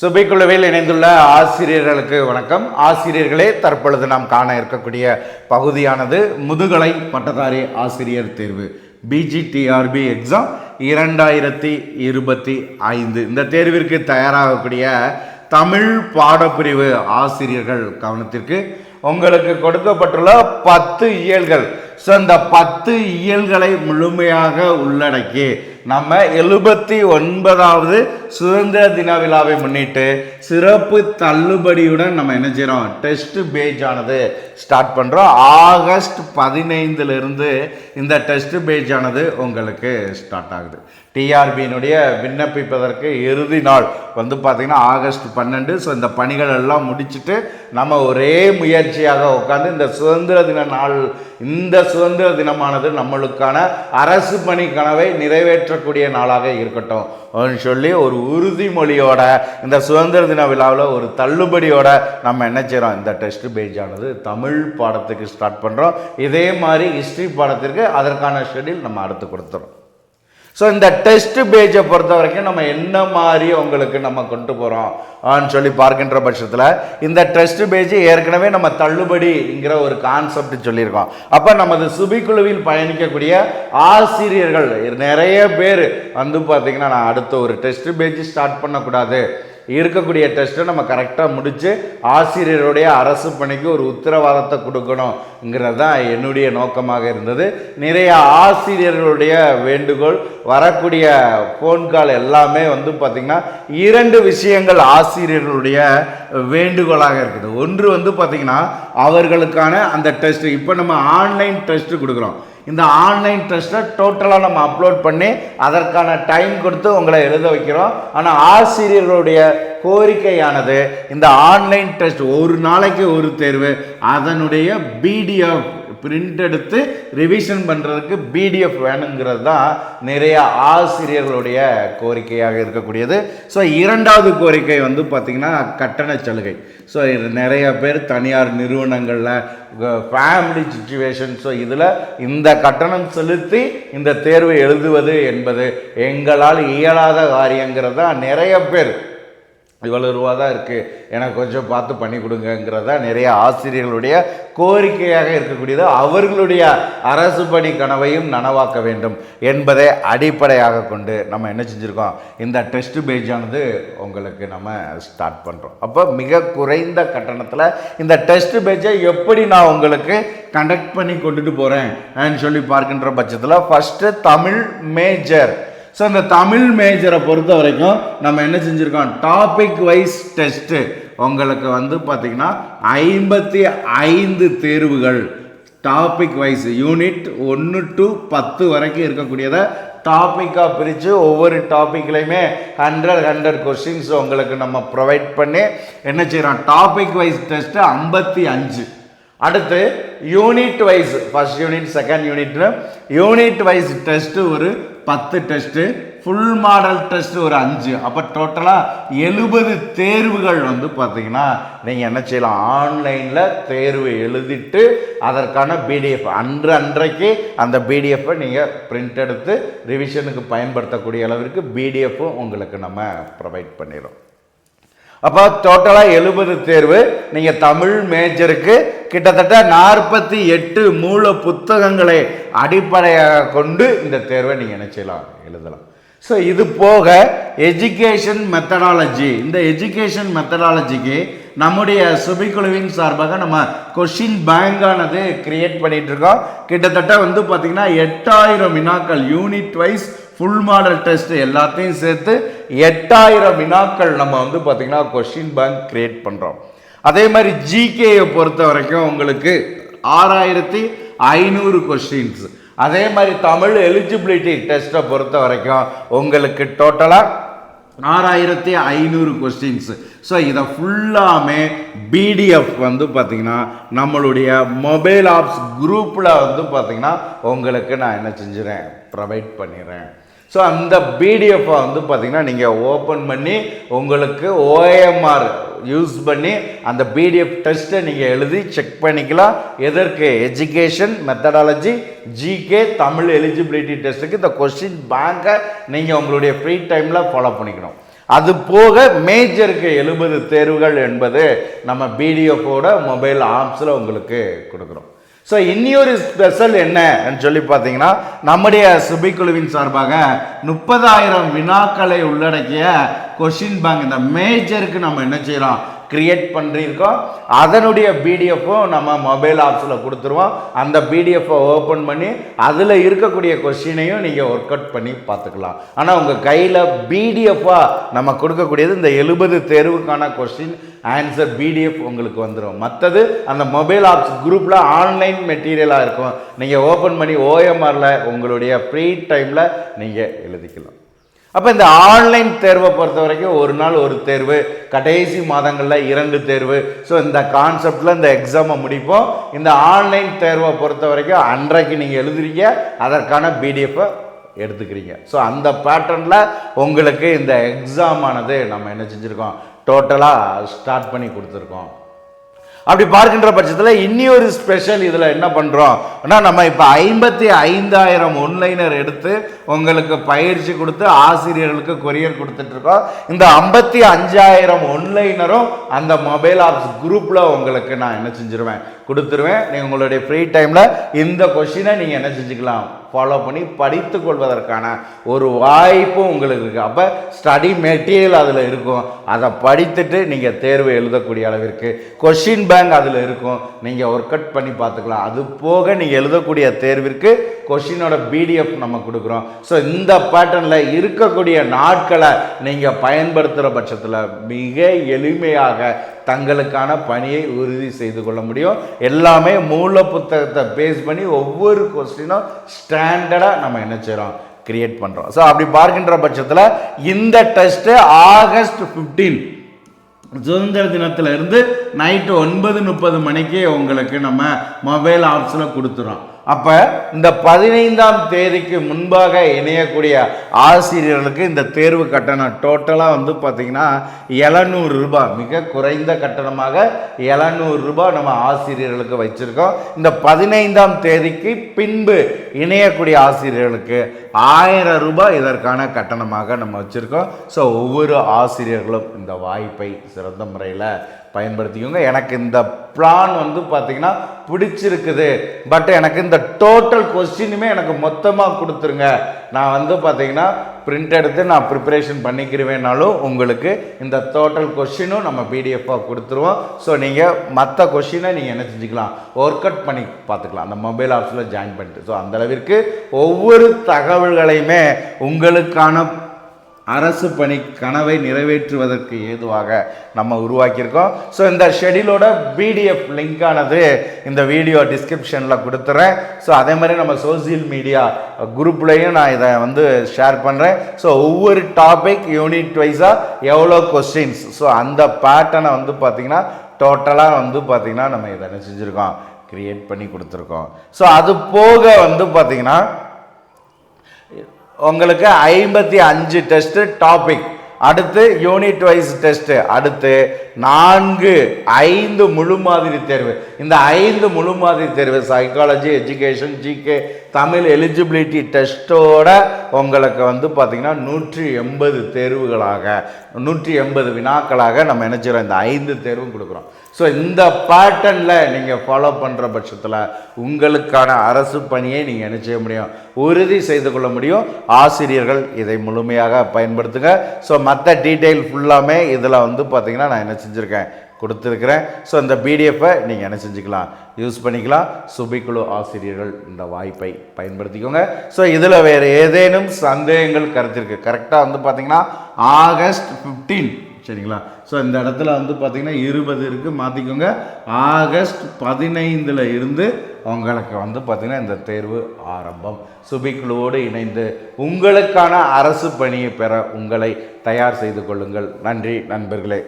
சுபைக்குழுவில் இணைந்துள்ள ஆசிரியர்களுக்கு வணக்கம். ஆசிரியர்களே தற்பொழுது நாம் காண இருக்கக்கூடிய பகுதியானது முதுகலை பட்டதாரி ஆசிரியர் தேர்வு. பிஜிடிஆர்பி எக்ஸாம் இரண்டாயிரத்தி இருபத்தி ஐந்து. இந்த தேர்விற்கு தயாராகக்கூடிய தமிழ் பாடப்பிரிவு ஆசிரியர்கள் கவனத்திற்கு உங்களுக்கு கொடுக்கப்பட்டுள்ள பத்து இயல்கள். ஸோ இந்த பத்து இயல்களை முழுமையாக உள்ளடக்கி நம்ம எழுபத்தி ஒன்பதாவது சுதந்திர தின விழாவை முன்னிட்டு சிறப்பு தள்ளுபடியுடன் நம்ம என்ன செய்கிறோம் டெஸ்ட் பேஜ் ஆனது ஸ்டார்ட் பண்ணுறோம் ஆகஸ்ட் பதினைந்துலேருந்து இந்த டெஸ்ட் பேஜ் ஆனது உங்களுக்கு ஸ்டார்ட் ஆகுது. டிஆர்பியினுடைய விண்ணப்பிப்பதற்கு இறுதி நாள். வந்து பார்த்திங்கன்னா ஆகஸ்ட் பன்னெண்டு. ஸோ இந்த பணிகள் எல்லாம் முடிச்சுட்டு நம்ம ஒரே முயற்சியாக உட்காந்து இந்த சுதந்திர தின நாள் இந்த சுதந்திர தினமானது நம்மளுக்கான அரசு பணி கனவை நிறைவேற்றக்கூடிய நாளாக இருக்கட்டும். அப்படின்னு சொல்லி ஒரு உறுதிமொழியோட இந்த சுதந்திர தின விழாவில் ஒரு தள்ளுபடியோட நம்ம என்ன செய்கிறோம் இந்த டெஸ்ட் பேஜ் ஆனது தமிழ் பாடத்துக்கு ஸ்டார்ட் பண்ணுறோம் இதே மாதிரி ஹிஸ்ட்ரி பாடத்திற்கு அதற்கான ஷெடியூல் நம்ம அடுத்து கொடுத்துறோம். ஸோ இந்த டெஸ்ட் பேஜை பொறுத்த வரைக்கும் நம்ம என்ன மாதிரி உங்களுக்கு நம்ம கொண்டு போகிறோம் சொல்லி பார்க்கின்ற பட்சத்தில் இந்த டெஸ்ட் பேஜ் ஏற்கனவே நம்ம தள்ளுபடிங்கிற ஒரு கான்செப்ட் சொல்லியிருக்கோம். அப்போ நமது சுபிக்குழுவில் பயணிக்கக்கூடிய ஆசிரியர்கள் நிறைய பேர் வந்து பார்த்திங்கன்னா நான் அடுத்த ஒரு டெஸ்ட் பேஜ் ஸ்டார்ட் பண்ணக்கூடாது. இருக்கக்கூடிய டெஸ்ட்டை நம்ம கரெக்டாக முடித்து ஆசிரியருடைய அரசு பணிக்கு ஒரு உத்தரவாதத்தை கொடுக்கணுங்கிறது தான் என்னுடைய நோக்கமாக இருந்தது. நிறைய ஆசிரியர்களுடைய வேண்டுகோள் வரக்கூடிய ஃபோன் கால் எல்லாமே வந்து பார்த்திங்கன்னா இரண்டு விஷயங்கள் ஆசிரியர்களுடைய வேண்டுகோளாக இருக்குது. ஒன்று வந்து பார்த்திங்கன்னா அவர்களுக்கான அந்த டெஸ்ட் இப்போ நம்ம ஆன்லைன் டெஸ்ட்டு கொடுக்குறோம். இந்த ஆன்லைன் டெஸ்ட்டை டோட்டலாக நம்ம அப்லோட் பண்ணி அதற்கான டைம் கொடுத்து உங்களை எழுத வைக்கிறோம். ஆனால் ஆசிரியர்களுடைய கோரிக்கையானது இந்த ஆன்லைன் டெஸ்ட் ஒரு நாளைக்கு ஒரு தேர்வு அதனுடைய பிடிஎஃப் பிரிண்ட் எடுத்து ரிவிஷன் பண்ணுறதுக்கு பிடிஎஃப் வேணுங்கிறது தான் நிறைய ஆசிரியர்களுடைய கோரிக்கையாக இருக்கக்கூடியது. ஸோ இரண்டாவது கோரிக்கை வந்து பார்த்திங்கன்னா கட்டண சலுகை. ஸோ இது நிறைய பேர் தனியார் நிறுவனங்களில் ஃபேமிலி சுச்சுவேஷன் ஸோ இதில் இந்த கட்டணம் செலுத்தி இந்த தேர்வை எழுதுவது என்பது எங்களால் இயலாத காரியங்கிறது தான் நிறைய பேர் இவ்வளோ ரூபா தான் இருக்குது எனக்கு கொஞ்சம் பார்த்து பண்ணி கொடுங்கங்கிறதா நிறைய ஆசிரியர்களுடைய கோரிக்கையாக இருக்கக்கூடியது. அவர்களுடைய அரசு பணி கனவையும் நனவாக்க வேண்டும் என்பதை அடிப்படையாக கொண்டு நம்ம என்ன செஞ்சுருக்கோம்? இந்த டெஸ்ட் பேஜானது உங்களுக்கு நம்ம ஸ்டார்ட் பண்ணுறோம் அப்போ மிக குறைந்த கட்டணத்தில் இந்த டெஸ்ட் பேஜை எப்படி நான் உங்களுக்கு கண்டக்ட் பண்ணி கொண்டுட்டு போகிறேன் சொல்லி பார்க்கின்ற பட்சத்தில் ஃபஸ்ட்டு தமிழ் மேஜர் ஸோ இந்த தமிழ் மேஜரை பொறுத்த வரைக்கும் நம்ம என்ன செஞ்சுருக்கோம்? டாபிக் வைஸ் டெஸ்ட்டு உங்களுக்கு வந்து பார்த்திங்கன்னா ஐம்பத்தி ஐந்து தேர்வுகள். டாபிக் வைஸ் யூனிட் ஒன்று டு பத்து வரைக்கும் இருக்கக்கூடியதை டாப்பிக்காக பிரித்து ஒவ்வொரு டாப்பிக்லையுமே ஹண்ட்ரட் ஹண்ட்ரட் கொஸ்டின்ஸ் உங்களுக்கு நம்ம ப்ரொவைட் பண்ணி என்ன செய்கிறோம் டாபிக் வைஸ் டெஸ்ட்டு ஐம்பத்தி அஞ்சு அடுத்து unit wise first unit second யூனிட்னு unit wise test ஒரு பத்து டெஸ்ட்டு ஃபுல் மாடல் டெஸ்ட் ஒரு அஞ்சு. அப்போ டோட்டலாக எழுபது தேர்வுகள் வந்து பார்த்தீங்கன்னா நீங்கள் என்ன செய்யலாம்? ஆன்லைனில் தேர்வு எழுதிட்டு அதற்கான பிடிஎஃப் அன்று அன்றைக்கு அந்த பிடிஎஃப்பை நீங்கள் பிரிண்ட் எடுத்து ரிவிஷனுக்கு பயன்படுத்தக்கூடிய அளவிற்கு பிடிஎஃப்பும் உங்களுக்கு நம்ம ப்ரொவைட் பண்ணிடும் அப்போ டோட்டலாக எழுபது தேர்வு நீங்கள் தமிழ் மேஜருக்கு கிட்டத்தட்ட நாற்பத்தி எட்டு மூல புத்தகங்களை அடிப்படையாக கொண்டு இந்த தேர்வை நீங்கள் என்ன செய்யலாம்? எழுதலாம். ஸோ இது போக எஜுகேஷன் மெத்தடாலஜி இந்த எஜுகேஷன் மெத்தடாலஜிக்கு நம்முடைய சுபிக்குழுவின் சார்பாக நம்ம கொஷின் பேங்கானது கிரியேட் பண்ணிகிட்டு இருக்கோம் கிட்டத்தட்ட வந்து பார்த்திங்கன்னா எட்டாயிரம் வினாக்கள் unit wise full model test எல்லாத்தையும் சேர்த்து எட்டாயிரம் வினாக்கள் நம்ம வந்து பார்த்திங்கன்னா கொஷின் பேங்க் கிரியேட் பண்ணுறோம் அதே மாதிரி ஜிகேயை பொறுத்த வரைக்கும் உங்களுக்கு ஆறாயிரத்தி ஐநூறு கொஸ்டின்ஸ் அதே மாதிரி தமிழ் எலிஜிபிலிட்டி டெஸ்ட்டை பொறுத்த வரைக்கும் உங்களுக்கு டோட்டலாக ஆறாயிரத்தி ஐநூறு கொஸ்டின்ஸ் ஸோ இதை ஃபுல்லாமே பிடிஎஃப் வந்து பார்த்திங்கன்னா நம்மளுடைய மொபைல் ஆப்ஸ் குரூப்பில் வந்து பார்த்திங்கன்னா உங்களுக்கு நான் என்ன செஞ்சுறேன்? ப்ரொவைட் பண்ணிடுறேன். ஸோ அந்த பிடிஎஃப்பை வந்து பார்த்திங்கன்னா நீங்கள் ஓப்பன் பண்ணி உங்களுக்கு ஓஎம்ஆர் யூஸ் பண்ணி அந்த பிடிஎஃப் டெஸ்ட்டை நீங்கள் எழுதி செக் பண்ணிக்கலாம். எதற்கு? Education methodology GK Tamil eligibility டெஸ்ட்டுக்கு இந்த கொஸ்டின் பேங்கை நீங்கள் உங்களுடைய ஃப்ரீ டைமில் ஃபாலோ பண்ணிக்கணும். அது போக மேஜருக்கு எழுபது தேர்வுகள் என்பது நம்ம பிடிஎஃபோட மொபைல் ஆப்ஸில் உங்களுக்கு கொடுக்குறோம். ஸோ இன்னொரு ஸ்பெஷல் என்னன்னு சொல்லி பார்த்தீங்கன்னா நம்முடைய சுபிக்குழுவின் சார்பாக முப்பதாயிரம் வினாக்களை உள்ளடக்கிய கொஷின் பேங்க் இந்த மேஜருக்கு நம்ம என்ன செய்கிறோம் கிரியேட் பண்ணியிருக்கோம். அதனுடைய பிடிஎஃப்பும் நம்ம மொபைல் ஆப்ஸில் கொடுத்துருவோம். அந்த பிடிஎஃப்பை ஓப்பன் பண்ணி அதில் இருக்கக்கூடிய கொஷினையும் நீங்கள் ஒர்க் அவுட் பண்ணி பார்த்துக்கலாம். ஆனால் உங்கள் கையில் பிடிஎஃபாக நம்ம கொடுக்கக்கூடியது இந்த எழுபது தேர்வுக்கான கொஸ்டின் ஆன்சர் பிடிஎஃப் உங்களுக்கு வந்துடும் மற்றது அந்த மொபைல் ஆப்ஸ் குரூப்பில் ஆன்லைன் மெட்டீரியலாக இருக்கும். நீங்கள் ஓப்பன் பண்ணி ஓஎம்ஆரில் உங்களுடைய ஃப்ரீ டைமில் நீங்கள் எழுதிக்கலாம். அப்போ இந்த ஆன்லைன் தேர்வை பொறுத்த வரைக்கும் ஒரு நாள் ஒரு தேர்வு கடைசி மாதங்களில் இரண்டு தேர்வு. ஸோ இந்த கான்செப்டில் இந்த எக்ஸாமை முடிப்போம். இந்த ஆன்லைன் தேர்வை பொறுத்த வரைக்கும் அன்றைக்கு நீங்கள் எழுதுறீங்க அதற்கான பிடிஎஃப்பை எடுத்துக்கிறீங்க. ஸோ அந்த பேட்டர்னில் உங்களுக்கு இந்த எக்ஸாமானது நம்ம என்ன செஞ்சுருக்கோம்? டோட்டலாக ஸ்டார்ட் பண்ணி கொடுத்துருக்கோம். அப்படி பார்க்கின்ற பட்சத்தில் இன்னியொரு ஸ்பெஷல் இதில் என்ன பண்ணுறோம் ஆனால் நம்ம இப்போ ஐம்பத்தி ஐந்தாயிரம் ஒன்லைனர் எடுத்து உங்களுக்கு பயிற்சி கொடுத்து ஆசிரியர்களுக்கு கொரியர் கொடுத்துட்ருக்கோம் இந்த ஐம்பத்தி அஞ்சாயிரம் ஒன்லைனரும் அந்த மொபைல் ஆப்ஸ் குரூப்பில் உங்களுக்கு நான் என்ன செஞ்சிருவேன்? கொடுத்துருவேன். நீங்கள் உங்களுடைய ஃப்ரீ டைமில் இந்த கொஷினை நீங்கள் என்ன செஞ்சுக்கலாம்? ஃபாலோ பண்ணி படித்து கொள்வதற்கான ஒரு வாய்ப்பும் உங்களுக்கு இருக்குது அப்போ ஸ்டடி மெட்டீரியல் அதில் இருக்கும். அதை படித்துட்டு நீங்கள் தேர்வு எழுதக்கூடிய அளவிற்கு கொஷின் பேங்க் அதில் இருக்கும். நீங்கள் ஒர்க் அவுட் பண்ணி பார்த்துக்கலாம். அது போக நீங்கள் எழுதக்கூடிய தேர்விற்கு கொஷினோட பிடிஎஃப் நம்ம கொடுக்குறோம். ஸோ இந்த பேட்டர்னில் இருக்கக்கூடிய நாட்களை நீங்கள் பயன்படுத்துகிற பட்சத்தில் மிக எளிமையாக தங்களுக்கான பணியை உறுதி செய்து கொள்ள முடியும். எல்லாமே மூல புத்தகத்தை பேஸ் பண்ணி ஒவ்வொரு கொஸ்டினும் ஸ்டாண்டர்டாக நம்ம என்ன செய்கிறோம் கிரியேட் பண்ணுறோம் ஸோ அப்படி பார்க்கின்ற பட்சத்தில் இந்த டெஸ்ட்டு ஆகஸ்ட் ஃபிஃப்டீன் சுதந்திர தினத்துல இருந்து நைட்டு ஒன்பது முப்பது மணிக்கு உங்களுக்கு நம்ம மொபைல் ஆப்ஸில் கொடுத்துறோம். அப்போ இந்த பதினைந்தாம் தேதிக்கு முன்பாக இணையக்கூடிய ஆசிரியர்களுக்கு இந்த தேர்வு கட்டணம் டோட்டலாக வந்து பார்த்திங்கன்னா எழுநூறு ரூபாய். மிக குறைந்த கட்டணமாக எழுநூறு ரூபாய் நம்ம ஆசிரியர்களுக்கு வச்சுருக்கோம். இந்த பதினைந்தாம் தேதிக்கு பின்பு இணையக்கூடிய ஆசிரியர்களுக்கு ஆயிரம் ரூபாய் இதற்கான கட்டணமாக நம்ம வச்சுருக்கோம். ஸோ ஒவ்வொரு ஆசிரியர்களும் இந்த வாய்ப்பை சிறந்த முறையில் பயன்படுத்திக்கோங்க. எனக்கு இந்த பிளான் வந்து பார்த்தீங்கன்னா பிடிச்சிருக்குது. பட் எனக்கு இந்த டோட்டல் கொஸ்டினுமே எனக்கு மொத்தமாக கொடுத்துருங்க. நான் வந்து பார்த்தீங்கன்னா பிரிண்ட் எடுத்து நான் ப்ரிப்பரேஷன் பண்ணிக்கிறவேனாலும் உங்களுக்கு இந்த டோட்டல் கொஷினும் நம்ம பிடிஎஃபாக கொடுத்துருவோம். ஸோ நீங்கள் மற்ற கொஷினை நீங்கள் என்ன செஞ்சுக்கலாம்? ஒர்க் அவுட் பண்ணி பார்த்துக்கலாம். அந்த மொபைல் ஆப்ஸில் ஜாயின் பண்ணிட்டு. ஸோ அந்த அளவிற்கு ஒவ்வொரு தகவல்களையுமே உங்களுக்கான அரசு பணி கனவை நிறைவேற்றுவதற்கு ஏதுவாக நம்ம உருவாக்கியிருக்கோம். ஸோ இந்த ஷெடியூலோட பிடிஎஃப் லிங்கானது இந்த வீடியோ டிஸ்கிரிப்ஷனில் கொடுத்துறேன். ஸோ அதே மாதிரி நம்ம சோசியல் மீடியா குரூப்லேயும் நான் இதை வந்து ஷேர் பண்ணுறேன் ஸோ ஒவ்வொரு டாபிக் யூனிட் வைஸாக எவ்வளோ கொஸ்டின்ஸ் ஸோ அந்த பேட்டர்னை வந்து பார்த்திங்கன்னா டோட்டலாக வந்து பார்த்திங்கன்னா நம்ம இதை செஞ்சுருக்கோம்? கிரியேட் பண்ணி கொடுத்துருக்கோம். ஸோ அது போக வந்து பார்த்திங்கன்னா உங்களுக்கு ஐம்பத்தி அஞ்சு டெஸ்ட்டு டாபிக் அடுத்து யூனிட் வைஸ் டெஸ்ட்டு அடுத்து நான்கு ஐந்து முழு மாதிரி தேர்வு. இந்த ஐந்து முழு மாதிரி தேர்வு psychology education GK Tamil eligibility டெஸ்ட்டோட உங்களுக்கு வந்து பார்த்திங்கன்னா நூற்றி எண்பது தேர்வுகளாக நூற்றி எண்பது வினாக்களாக நம்ம நினச்சிக்கிறோம் இந்த ஐந்து தேர்வும் கொடுக்குறோம். ஸோ இந்த பேட்டர்னில் நீங்கள் ஃபாலோ பண்ணுற பட்சத்தில் உங்களுக்கான அரசு பணியை நீங்கள் என்ன செய்ய முடியும்? உறுதி செய்து கொள்ள முடியும். ஆசிரியர்கள் இதை முழுமையாக பயன்படுத்துங்க. ஸோ மற்ற டீட்டெயில் ஃபுல்லாமே இதில் வந்து பார்த்திங்கன்னா நான் என்ன செஞ்சுருக்கேன்? கொடுத்துருக்குறேன். ஸோ இந்த பிடிஎஃப்பை நீங்கள் என்ன செஞ்சுக்கலாம்? யூஸ் பண்ணிக்கலாம். சுபிக்குழு ஆசிரியர்கள் இந்த வாய்ப்பை பயன்படுத்திக்கோங்க. ஸோ இதில் வேறு ஏதேனும் சந்தேகங்கள் கருத்திருக்கு கரெக்டாக வந்து பார்த்திங்கன்னா ஆகஸ்ட் ஃபிஃப்டீன் சரிங்களா? ஸோ இந்த இடத்துல வந்து பார்த்திங்கன்னா இருபது இருக்குது மாற்றிக்கோங்க ஆகஸ்ட் பதினைந்தில் இருந்து உங்களுக்கு வந்து பார்த்திங்கன்னா இந்த தேர்வு ஆரம்பம். சுபிக்குழுவோடு இணைந்து உங்களுக்கான அரசு பணியை பெற உங்களை தயார் செய்து கொள்ளுங்கள். நன்றி நண்பர்களே.